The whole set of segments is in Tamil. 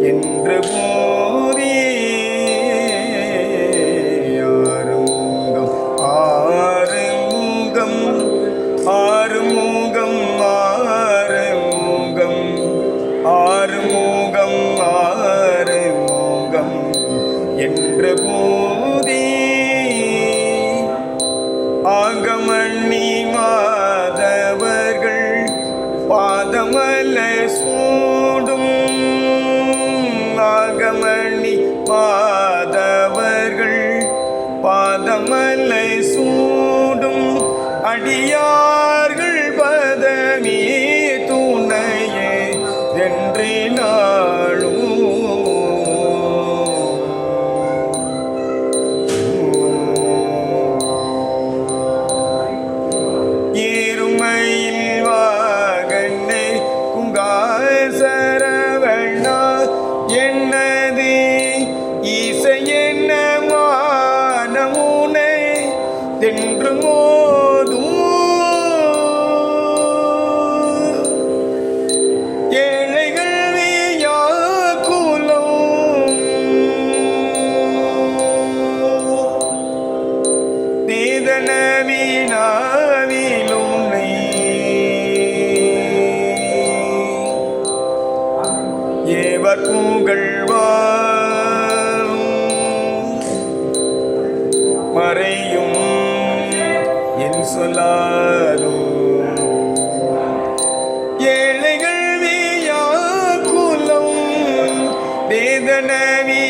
என்று போதி ஆறுமுகம் ஆறுமுகம் ஆறுமுகம் ஆறுமுகம் ஆறுமுகம் ஆறுமுகம் என்று போதி ஆகமண்ணி மாதவர்கள் பாதமல சூ பாதமலை சூடும் அடியார்கள் தேதனவினாவிலும் ஏவர் புகழ்வார் மறையும் என் சொல்லாரும் ஏழைகள் வியாக்குலம் வேதனவினாவில்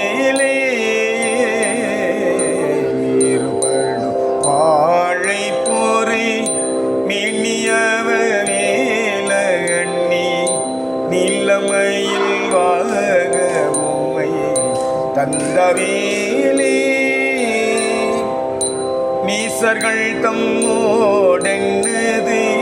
நிலமையில் வாக உமை தந்தவேலே. நீசர்கள் தம்மோடென்னதே?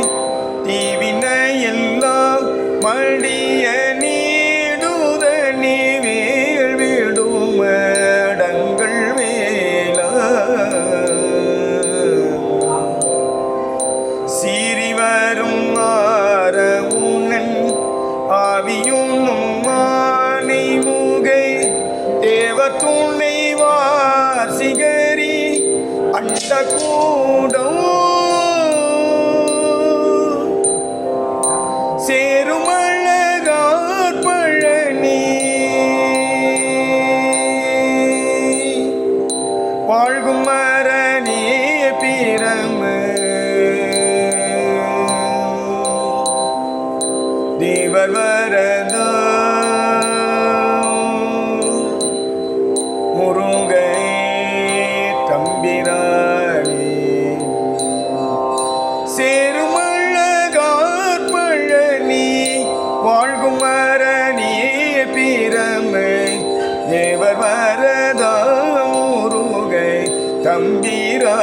தேவர் மரதா முருகை தம்பிரா